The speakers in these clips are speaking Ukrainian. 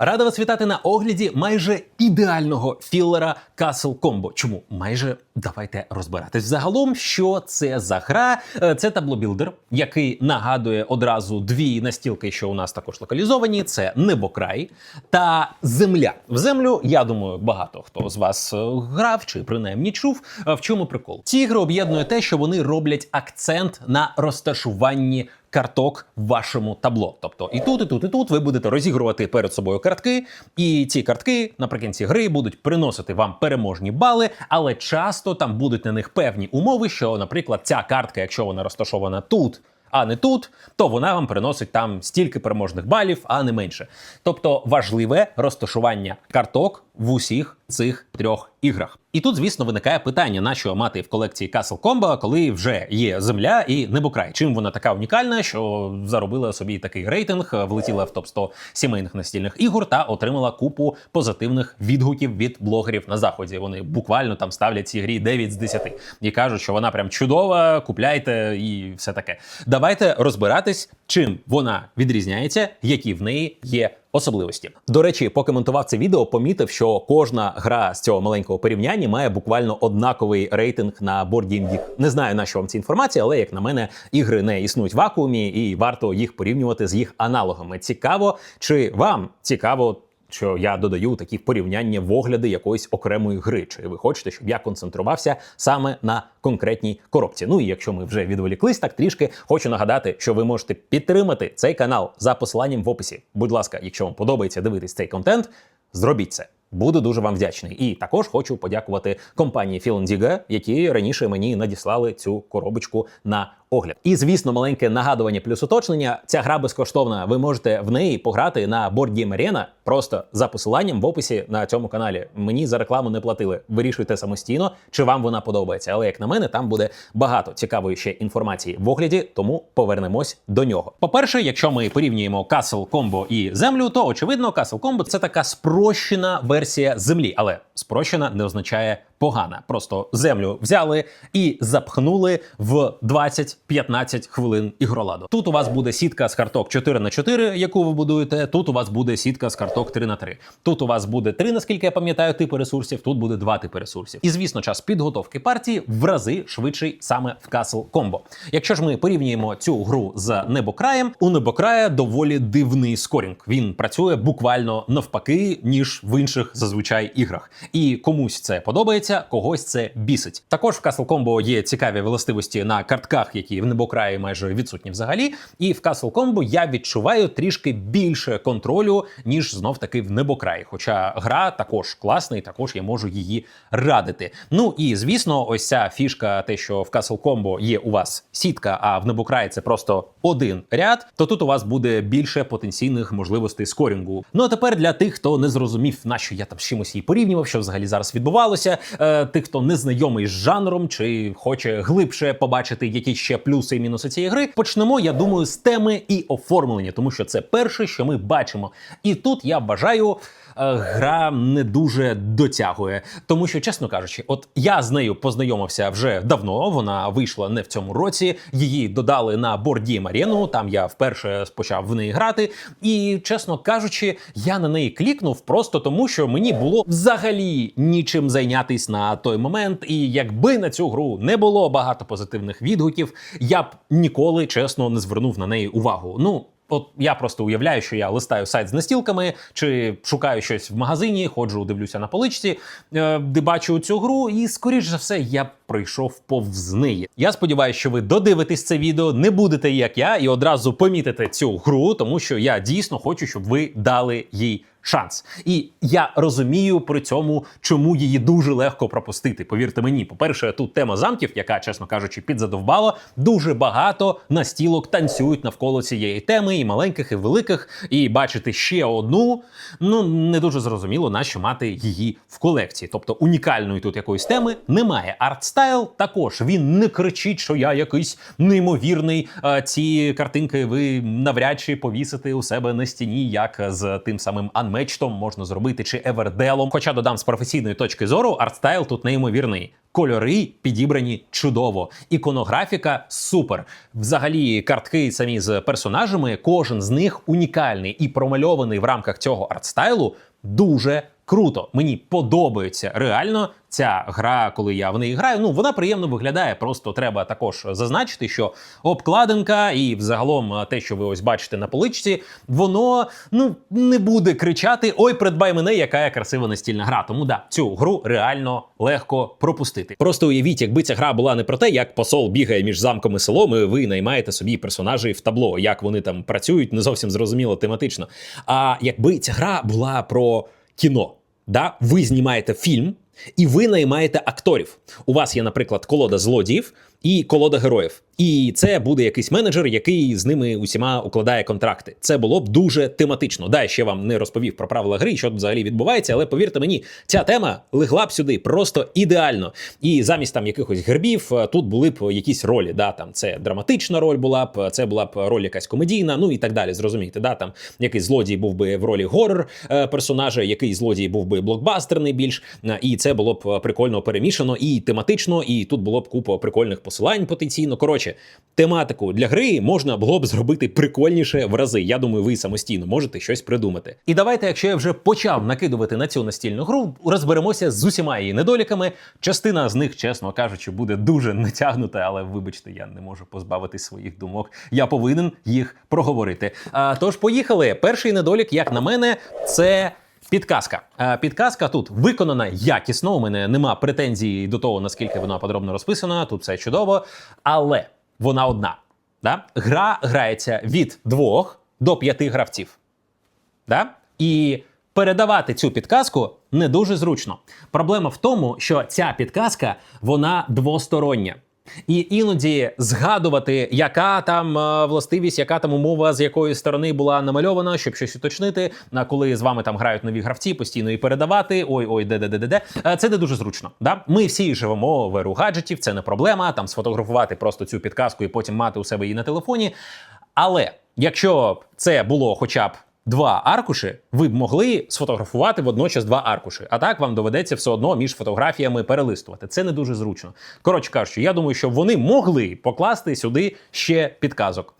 Рада вас вітати на огляді майже ідеального філера Castle Combo. Чому майже давайте розбиратись загалом, що це за гра? Е, Це таблобілдер, який нагадує одразу дві настілки, що у нас також локалізовані: це небокрай та земля. В землю, я думаю, багато хто з вас е, грав чи принаймні чув. Е, В чому прикол? Ці ігри об'єднує те, що вони роблять акцент на розташуванні карток в вашому табло. Тобто і тут, і тут, і тут ви будете розігрувати перед собою картки, і ці картки наприкінці гри будуть приносити вам переможні бали, але часто там будуть на них певні умови, що, наприклад, ця картка, якщо вона розташована тут. А не тут, то вона вам приносить там стільки переможних балів, а не менше. Тобто важливе розташування карток в усіх цих трьох іграх. І тут, звісно, виникає питання, на що мати в колекції Castle Combo, коли вже є земля і небокрай. Чим вона така унікальна, що заробила собі такий рейтинг, влетіла в топ 100 сімейних настільних ігор та отримала купу позитивних відгуків від блогерів на заході. Вони буквально там ставлять цій грі 9 з 10 і кажуть, що вона прям чудова, купляйте і все таке. Давайте розбиратись, чим вона відрізняється, які в неї є особливості. До речі, поки монтував це відео, помітив, що кожна гра з цього маленького порівняння має буквально однаковий рейтинг на Board Не знаю, на що вам ці інформації, але як на мене, ігри не існують в вакуумі, і варто їх порівнювати з їх аналогами. Цікаво, чи вам цікаво. Що я додаю такі порівняння в огляди якоїсь окремої гри, чи ви хочете, щоб я концентрувався саме на конкретній коробці? Ну і якщо ми вже відволіклись, так трішки хочу нагадати, що ви можете підтримати цей канал за посиланням в описі. Будь ласка, якщо вам подобається дивитись цей контент, зробіть це. Буду дуже вам вдячний. І також хочу подякувати компанії Філандіга, які раніше мені надіслали цю коробочку на огляд. І звісно, маленьке нагадування плюс уточнення. Ця гра безкоштовна. Ви можете в неї пограти на Board Game Arena просто за посиланням в описі на цьому каналі. Мені за рекламу не платили. Вирішуйте самостійно, чи вам вона подобається. Але як на мене, там буде багато цікавої ще інформації в огляді, тому повернемось до нього. По-перше, якщо ми порівнюємо Castle Combo і землю, то очевидно, Castle Combo це така спрощена версія землі, але спрощена не означає погана. Просто землю взяли і запхнули в 20-15 хвилин ігроладу. Тут у вас буде сітка з карток 4 на 4 яку ви будуєте. Тут у вас буде сітка з карток 3 на 3 Тут у вас буде 3, наскільки я пам'ятаю, типи ресурсів. Тут буде 2 типи ресурсів. І звісно, час підготовки партії в рази швидший саме в Castle Combo. Якщо ж ми порівнюємо цю гру з небокраєм, у небокрая доволі дивний скорінг. Він працює буквально навпаки, ніж в інших зазвичай іграх. І комусь це подобається, когось це бісить. Також в Castle Combo є цікаві властивості на картках, які в небокраї майже відсутні взагалі. І в Castle Combo я відчуваю трішки більше контролю, ніж знов таки в небокраї. Хоча гра також класна, і також я можу її радити. Ну і звісно, ось ця фішка, те, що в Castle Combo є у вас сітка, а в небокраї це просто один ряд, то тут у вас буде більше потенційних можливостей скорінгу. Ну а тепер для тих, хто не зрозумів, на що я там з чимось її порівнював, що взагалі зараз відбувалося. Е, тих, хто не знайомий з жанром чи хоче глибше побачити які ще плюси і мінуси цієї гри, почнемо, я думаю, з теми і оформлення, тому що це перше, що ми бачимо. І тут я вважаю. Е, Гра не дуже дотягує, тому що, чесно кажучи, от я з нею познайомився вже давно. Вона вийшла не в цьому році. Її додали на Game Arena, Там я вперше почав в неї грати. І чесно кажучи, я на неї клікнув просто тому, що мені було взагалі нічим зайнятись на той момент. І якби на цю гру не було багато позитивних відгуків, я б ніколи чесно не звернув на неї увагу. Ну. От я просто уявляю, що я листаю сайт з настілками, чи шукаю щось в магазині, ходжу, дивлюся на поличці, е, де бачу цю гру, і скоріш за все я прийшов повз неї. Я сподіваюся, що ви додивитесь це відео, не будете як я, і одразу помітите цю гру, тому що я дійсно хочу, щоб ви дали їй шанс. І я розумію при цьому, чому її дуже легко пропустити. Повірте мені, по-перше, тут тема замків, яка, чесно кажучи, підзадовбала. Дуже багато настілок танцюють навколо цієї теми, і маленьких, і великих. І бачити ще одну, ну не дуже зрозуміло, на що мати її в колекції. Тобто унікальної тут якоїсь теми немає. Артстайл також він не кричить, що я якийсь неймовірний. Е, Ці картинки ви навряд чи повісите у себе на стіні, як з тим самим Unmatched можна зробити чи еверделом. Хоча додам з професійної точки зору, артстайл тут неймовірний. Кольори підібрані чудово, іконографіка супер. Взагалі, картки самі з персонажами, кожен з них унікальний і промальований в рамках цього артстайлу дуже круто. Мені подобається реально ця гра, коли я в неї граю. Ну вона приємно виглядає. Просто треба також зазначити, що обкладинка і взагалом е, те, що ви ось бачите на поличці, воно ну не буде кричати: Ой, придбай мене, яка я красива настільна гра. Тому да, цю гру реально легко пропустити. Просто уявіть, якби ця гра була не про те, як посол бігає між замком і селом, і ви наймаєте собі персонажей в табло, як вони там працюють, не зовсім зрозуміло тематично. А якби ця гра була про кіно, да? ви знімаєте фільм. І ви наймаєте акторів. У вас є, наприклад, колода злодіїв і колода героїв. І це буде якийсь менеджер, який з ними усіма укладає контракти. Це було б дуже тематично. Да, я ще вам не розповів про правила гри, що взагалі відбувається, але повірте мені, ця тема легла б сюди просто ідеально. І замість там якихось гербів е, тут були б якісь ролі. Да, там це драматична роль була б, це була б роль якась комедійна, ну і так далі. Зрозумієте, да, там якийсь злодій був би в ролі горор е, персонажа, який злодій був би блокбастерний більш, е, і це було б прикольно перемішано і тематично, і тут було б купа прикольних посилань потенційно. Коротше, тематику для гри можна було б зробити прикольніше в рази. Я думаю, ви самостійно можете щось придумати. І давайте, якщо я вже почав накидувати на цю настільну гру, розберемося з усіма її недоліками. Частина з них, чесно кажучи, буде дуже натягнута, але вибачте, я не можу позбавитись своїх думок. Я повинен їх проговорити. А, тож, поїхали. Перший недолік, як на мене, це. Підказка. Е, Підказка тут виконана якісно. У мене нема претензій до того, наскільки вона подробно розписана. Тут все чудово. Але вона одна. Да? Гра грається від двох до п'яти гравців. Да? І передавати цю підказку не дуже зручно. Проблема в тому, що ця підказка вона двостороння. І іноді згадувати, яка там е, властивість, яка там умова, з якої сторони була намальована, щоб щось уточнити. Коли з вами там грають нові гравці, постійно і передавати. Ой, ой, де де де де де Е, Це не дуже зручно. Да? Ми всі живемо в еру гаджетів, це не проблема. Там сфотографувати просто цю підказку і потім мати у себе її на телефоні. Але якщо це було хоча б два аркуші, ви б могли сфотографувати водночас два аркуші. А так вам доведеться все одно між фотографіями перелистувати. Це не дуже зручно. Коротше кажучи, я думаю, що вони могли покласти сюди ще підказок.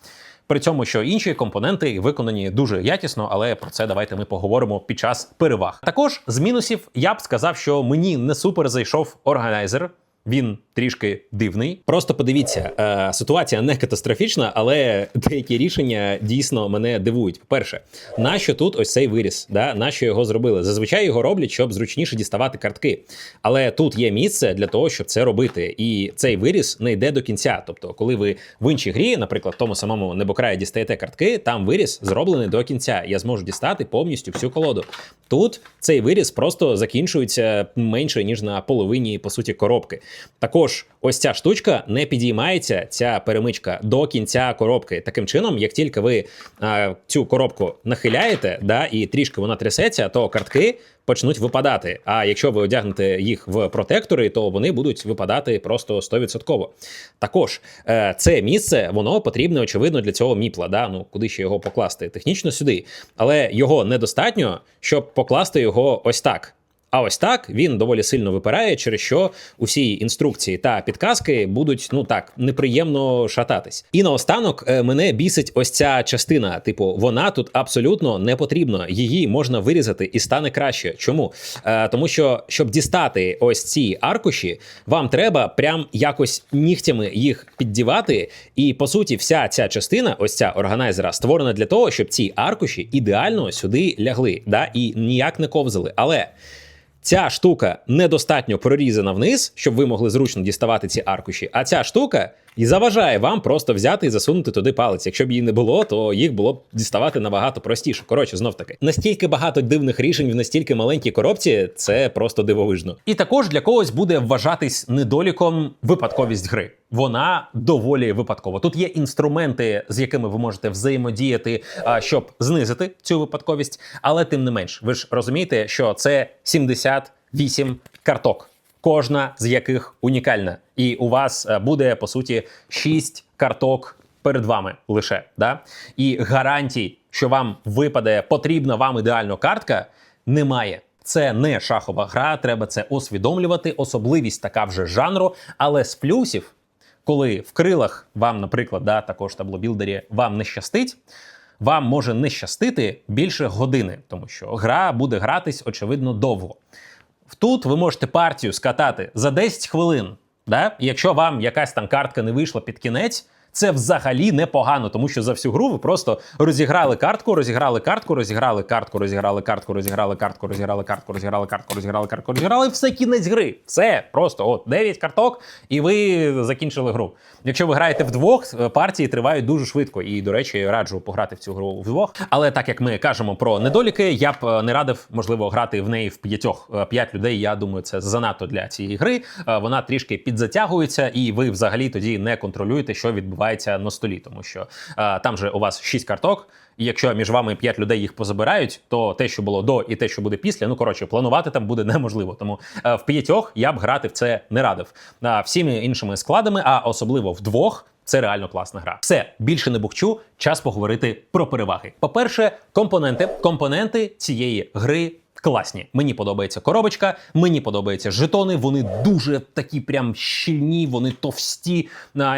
При цьому, що інші компоненти виконані дуже якісно, але про це давайте ми поговоримо під час переваг. Також з мінусів я б сказав, що мені не супер зайшов органайзер. Він трішки дивний. Просто подивіться, е, ситуація не катастрофічна, але деякі рішення дійсно мене дивують. По-перше, нащо тут ось цей виріс? Да? Нащо його зробили? Зазвичай його роблять, щоб зручніше діставати картки. Але тут є місце для того, щоб це робити. І цей виріс не йде до кінця. Тобто, коли ви в іншій грі, наприклад, в тому самому небокраї дістаєте картки, там виріс зроблений до кінця. Я зможу дістати повністю всю колоду. Тут цей виріс просто закінчується менше ніж на половині по суті коробки. Також ось ця штучка не підіймається, ця перемичка до кінця коробки. Таким чином, як тільки ви а, цю коробку нахиляєте, да, і трішки вона трясеться, то картки. Почнуть випадати. А якщо ви одягнете їх в протектори, то вони будуть випадати просто 100%. Також е, це місце воно потрібне, очевидно, для цього міпла. Да? Ну куди ще його покласти? Технічно сюди, але його недостатньо, щоб покласти його ось так. А ось так він доволі сильно випирає, через що усі інструкції та підказки будуть ну так неприємно шататись. І наостанок е, мене бісить ось ця частина. Типу, вона тут абсолютно не потрібна. Її можна вирізати і стане краще. Чому? Е, тому що щоб дістати ось ці аркуші, вам треба прям якось нігтями їх піддівати. І по суті, вся ця частина, ось ця органайзера, створена для того, щоб ці аркуші ідеально сюди лягли, да, і ніяк не ковзали. Але. Ця штука недостатньо прорізана вниз, щоб ви могли зручно діставати ці аркуші. А ця штука і заважає вам просто взяти і засунути туди палець. Якщо б її не було, то їх було б діставати набагато простіше. Коротше, знов таки, настільки багато дивних рішень в настільки маленькій коробці, це просто дивовижно. І також для когось буде вважатись недоліком випадковість гри. Вона доволі випадкова. Тут є інструменти, з якими ви можете взаємодіяти, щоб знизити цю випадковість. Але тим не менш, ви ж розумієте, що це 78 карток. Кожна з яких унікальна. І у вас е, буде по суті 6 карток перед вами лише. Да? І гарантій, що вам випаде потрібна вам ідеально картка, немає. Це не шахова гра, треба це усвідомлювати. Особливість така вже жанру. Але з плюсів, коли в крилах вам, наприклад, да, також таблобілдері, вам не щастить, вам може не щастити більше години, тому що гра буде гратись, очевидно, довго. Тут ви можете партію скатати за 10 хвилин. Да? Якщо вам якась там картка не вийшла під кінець, це взагалі непогано, тому що за всю гру ви просто розіграли картку, розіграли картку, розіграли картку, розіграли картку, розіграли картку, розіграли картку, розіграли картку, розіграли картку, розіграли все кінець гри. Все просто от 9 карток, і ви закінчили гру. Якщо ви граєте вдвох, е, партії тривають дуже швидко. І, до речі, раджу пограти в цю гру вдвох. Але так як ми кажемо про недоліки, я б е, не радив, можливо, грати в неї в п'ятьох. Е, П'ять людей. Я думаю, це занадто для цієї гри. Вона трішки підзатягується, і ви взагалі тоді не контролюєте, що відбувається на столі, тому що е, там же у вас шість карток. І якщо між вами п'ять людей їх позабирають, то те, що було до, і те, що буде після, ну коротше, планувати там буде неможливо. Тому е, в п'ятьох я б грати в це не радив. А всіми іншими складами, а особливо вдвох. Це реально класна гра. Все більше не бухчу. Час поговорити про переваги. По-перше, компоненти. Компоненти цієї гри класні. Мені подобається коробочка, мені подобаються жетони. Вони дуже такі прям щільні, вони товсті.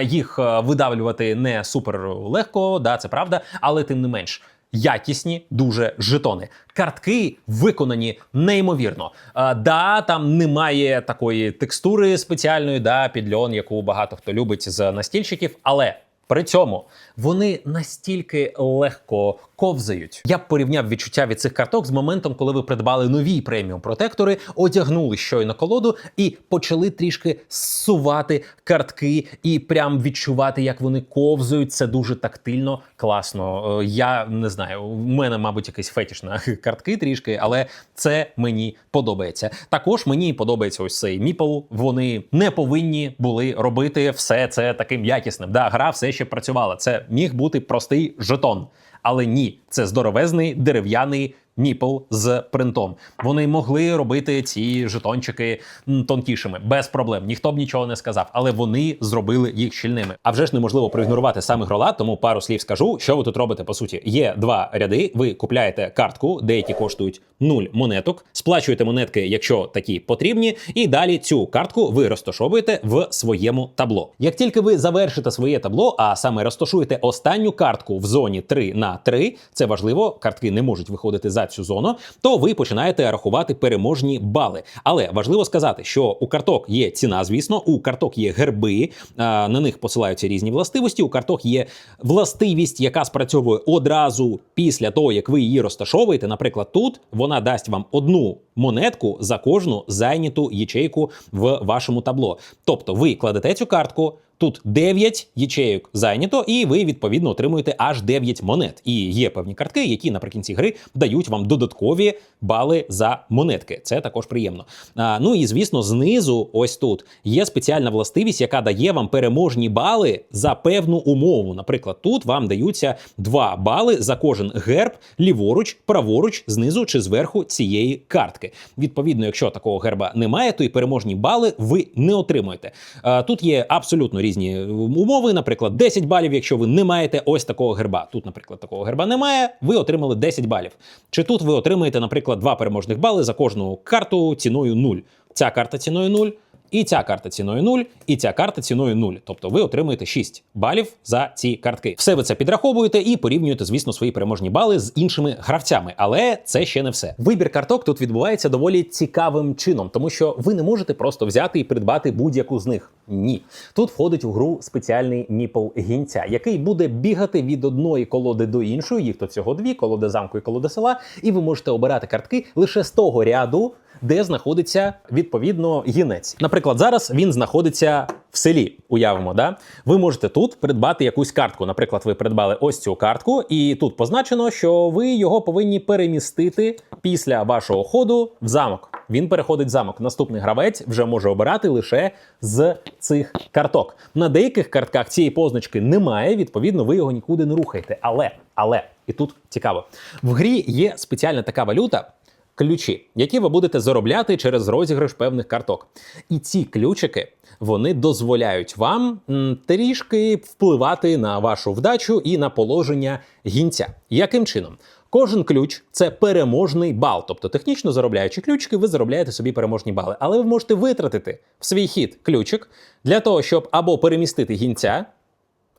Їх е, видавлювати не супер легко, да, це правда, але тим не менш. Якісні дуже жетони. Картки виконані неймовірно. А, да, там немає такої текстури спеціальної, да, під льон, яку багато хто любить з настільщиків, але при цьому вони настільки легко ковзають. Я б порівняв відчуття від цих карток з моментом, коли ви придбали нові преміум протектори, одягнули щойно колоду і почали трішки зсувати картки і прям відчувати, як вони ковзають. Це дуже тактильно, класно. Е, Я не знаю, у мене, мабуть, якийсь фетіш на картки трішки, але це мені подобається. Також мені подобається ось цей міпл. Вони не повинні були робити все це таким якісним. Да, гра все ще працювала. Це міг бути простий жетон. Але ні, це здоровезний дерев'яний ніпл з принтом. Вони могли робити ці жетончики тонкішими без проблем. Ніхто б нічого не сказав, але вони зробили їх щільними. А вже ж неможливо проігнорувати саме грола, тому пару слів скажу, що ви тут робите. По суті, є два ряди. Ви купляєте картку, деякі коштують 0 монеток, сплачуєте монетки, якщо такі потрібні, і далі цю картку ви розташовуєте в своєму табло. Як тільки ви завершите своє табло, а саме розташуєте останню картку в зоні 3 на 3, це важливо, картки не можуть виходити за цю зону, то ви починаєте рахувати переможні бали. Але важливо сказати, що у карток є ціна, звісно, у карток є герби, на них посилаються різні властивості. У карток є властивість, яка спрацьовує одразу після того, як ви її розташовуєте. Наприклад, тут вона дасть вам одну монетку за кожну зайняту ячейку в вашому табло. Тобто ви кладете цю картку. Тут 9 ячейок зайнято, і ви відповідно отримуєте аж 9 монет. І є певні картки, які наприкінці гри дають вам додаткові бали за монетки. Це також приємно. А, ну і звісно, знизу, ось тут є спеціальна властивість, яка дає вам переможні бали за певну умову. Наприклад, тут вам даються 2 бали за кожен герб ліворуч, праворуч, знизу чи зверху цієї картки. Відповідно, якщо такого герба немає, то і переможні бали ви не отримуєте. А, тут є абсолютно різні умови. Наприклад, 10 балів, якщо ви не маєте ось такого герба. Тут, наприклад, такого герба немає. Ви отримали 10 балів. Чи тут ви отримаєте, наприклад, два переможних бали за кожну карту ціною 0. Ця карта ціною 0. І ця карта ціною 0, і ця карта ціною 0. Тобто ви отримуєте 6 балів за ці картки. Все ви це підраховуєте і порівнюєте, звісно, свої переможні бали з іншими гравцями. Але це ще не все. Вибір карток тут відбувається доволі цікавим чином, тому що ви не можете просто взяти і придбати будь-яку з них. Ні. Тут входить у гру спеціальний міпл гінця, який буде бігати від одної колоди до іншої. Їх тут всього дві колоди замку і колоди села. І ви можете обирати картки лише з того ряду де знаходиться відповідно гінець. Наприклад, зараз він знаходиться в селі. Уявимо, да? Ви можете тут придбати якусь картку. Наприклад, ви придбали ось цю картку, і тут позначено, що ви його повинні перемістити після вашого ходу в замок. Він переходить замок. Наступний гравець вже може обирати лише з цих карток. На деяких картках цієї позначки немає. Відповідно, ви його нікуди не рухаєте. Але, але і тут цікаво, в грі є спеціальна така валюта ключі, які ви будете заробляти через розіграш певних карток. І ці ключики вони дозволяють вам трішки впливати на вашу вдачу і на положення гінця. Яким чином? Кожен ключ це переможний бал. Тобто, технічно заробляючи ключики, ви заробляєте собі переможні бали. Але ви можете витратити в свій хід ключик для того, щоб або перемістити гінця,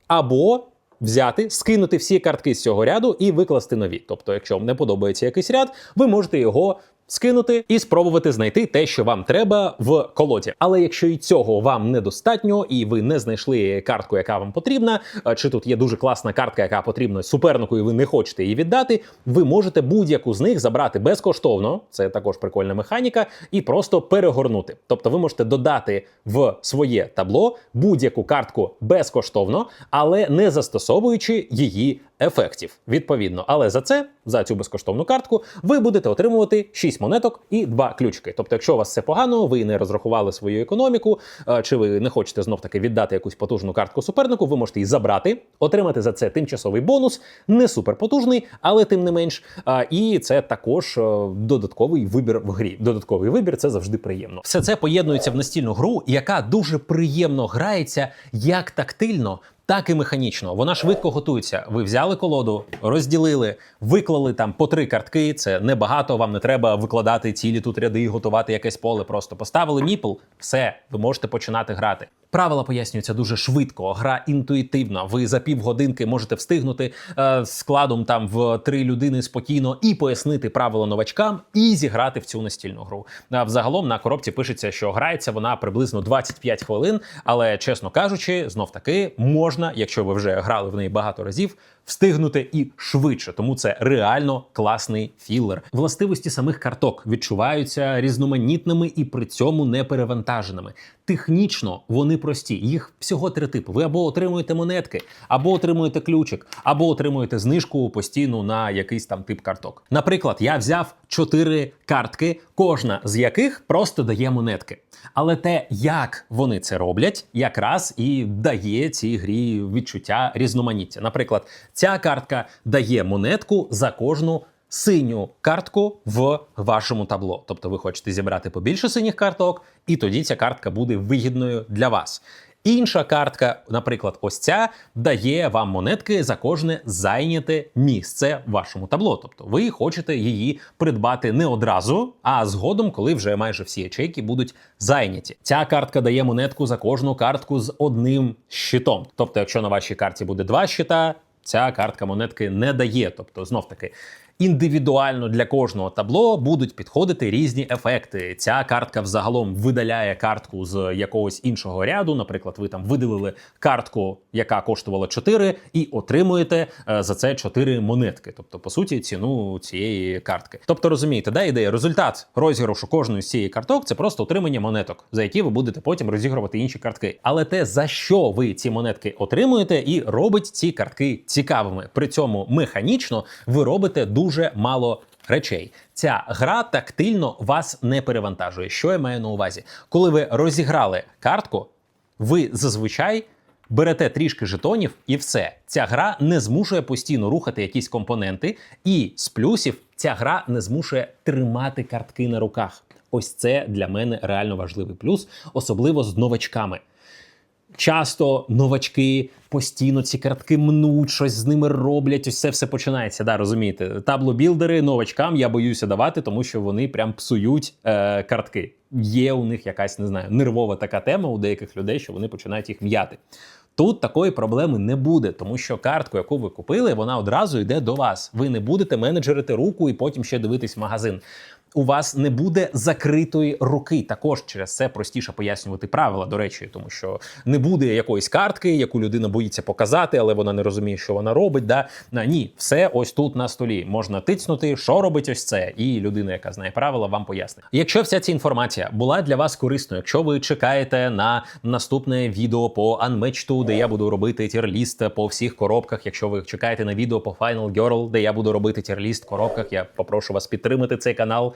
або взяти, скинути всі картки з цього ряду і викласти нові. Тобто, якщо вам не подобається якийсь ряд, ви можете його. Скинути і спробувати знайти те, що вам треба в колоді. Але якщо і цього вам недостатньо, і ви не знайшли картку, яка вам потрібна, чи тут є дуже класна картка, яка потрібна супернику, і ви не хочете її віддати, ви можете будь-яку з них забрати безкоштовно. Це також прикольна механіка, і просто перегорнути. Тобто, ви можете додати в своє табло будь-яку картку безкоштовно, але не застосовуючи її ефектів. Відповідно, але за це, за цю безкоштовну картку, ви будете отримувати 6 монеток і 2 ключики. Тобто, якщо у вас все погано, ви не розрахували свою економіку, е, чи ви не хочете знов таки віддати якусь потужну картку супернику, ви можете її забрати, отримати за це тимчасовий бонус, не суперпотужний, але тим не менш. І це також е, додатковий вибір в грі. Додатковий вибір це завжди приємно. Все це поєднується в настільну гру, яка дуже приємно грається як тактильно. Так і механічно. Вона швидко готується. Ви взяли колоду, розділили, виклали там по три картки. Це небагато. Вам не треба викладати цілі тут ряди, готувати якесь поле. Просто поставили міпл, все, ви можете починати грати. Правила пояснюються дуже швидко. Гра інтуїтивна. Ви за півгодинки можете встигнути е, складом там в три людини спокійно і пояснити правила новачкам, і зіграти в цю настільну гру. А взагалом на коробці пишеться, що грається вона приблизно 25 хвилин. Але чесно кажучи, знов таки можна, якщо ви вже грали в неї багато разів, встигнути і швидше. Тому це реально класний філер. Властивості самих карток відчуваються різноманітними і при цьому не перевантаженими. Технічно вони прості. Їх всього три типи. Ви або отримуєте монетки, або отримуєте ключик, або отримуєте знижку постійну на якийсь там тип карток. Наприклад, я взяв чотири картки, кожна з яких просто дає монетки. Але те, як вони це роблять, якраз і дає цій грі відчуття різноманіття. Наприклад, ця картка дає монетку за кожну. Синю картку в вашому табло. Тобто ви хочете зібрати побільше синіх карток, і тоді ця картка буде вигідною для вас. Інша картка, наприклад, ось ця, дає вам монетки за кожне зайняте місце в вашому табло. Тобто ви хочете її придбати не одразу, а згодом, коли вже майже всі ячейки будуть зайняті. Ця картка дає монетку за кожну картку з одним щитом. Тобто, якщо на вашій карті буде два щита, ця картка монетки не дає. Тобто, знов таки. Індивідуально для кожного табло будуть підходити різні ефекти. Ця картка взагалом видаляє картку з якогось іншого ряду. Наприклад, ви там видалили картку, яка коштувала 4, і отримуєте е, за це 4 монетки. Тобто, по суті, ціну цієї картки. Тобто, розумієте, да, ідея результат розіграшу кожної з цієї карток це просто отримання монеток, за які ви будете потім розігрувати інші картки. Але те, за що ви ці монетки отримуєте, і робить ці картки цікавими. При цьому механічно ви робите дуже мало речей. Ця гра тактильно вас не перевантажує. Що я маю на увазі? Коли ви розіграли картку, ви зазвичай. Берете трішки жетонів і все. Ця гра не змушує постійно рухати якісь компоненти, і з плюсів ця гра не змушує тримати картки на руках. Ось це для мене реально важливий плюс, особливо з новачками. Часто новачки постійно ці картки мнуть, щось з ними роблять. Ось це все починається. Да, розумієте, таблобілдери новачкам я боюся давати, тому що вони прям псують е, картки. Є у них якась не знаю, нервова така тема у деяких людей, що вони починають їх м'яти. Тут такої проблеми не буде, тому що картку, яку ви купили, вона одразу йде до вас. Ви не будете менеджерити руку і потім ще дивитись в магазин. У вас не буде закритої руки. Також через це простіше пояснювати правила, до речі, тому що не буде якоїсь картки, яку людина боїться показати, але вона не розуміє, що вона робить. Да? На ні, все ось тут на столі. Можна тицнути, що робить ось це, і людина, яка знає правила, вам пояснить. Якщо вся ця інформація була для вас корисною, якщо ви чекаєте на наступне відео по Unmatched, де я буду робити тірліст по всіх коробках. Якщо ви чекаєте на відео по Final Girl, де я буду робити тірліст коробках, я попрошу вас підтримати цей канал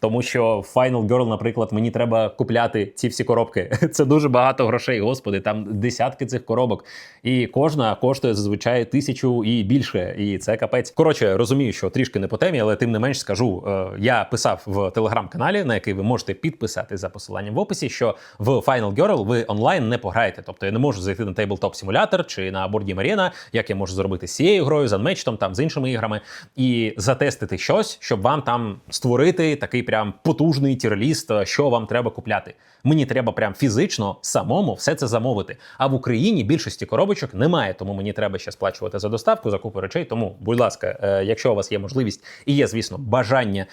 Тому що Final Girl, наприклад, мені треба купляти ці всі коробки. Це дуже багато грошей, господи, там десятки цих коробок. І кожна коштує зазвичай тисячу і більше. І це капець. Коротше, розумію, що трішки не по темі, але тим не менш скажу. е, Я писав в телеграм-каналі, на який ви можете підписати за посиланням в описі, що в Final Girl ви онлайн не пограєте. Тобто я не можу зайти на Tabletop Simulator чи на Board Game як я можу зробити з цією грою, з Unmatched, там з іншими іграми, і затестити щось, щоб вам там створити такий прям потужний тірліст, е, що вам треба купляти. Мені треба прям фізично самому все це замовити. А в Україні більшості коробочок немає, тому мені треба ще сплачувати за доставку, за купу речей. Тому, будь ласка, е, якщо у вас є можливість і є, звісно, бажання,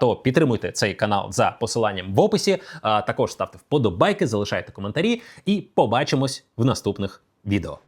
то підтримуйте цей канал за посиланням в описі. Також ставте вподобайки, залишайте коментарі і побачимось в наступних відео.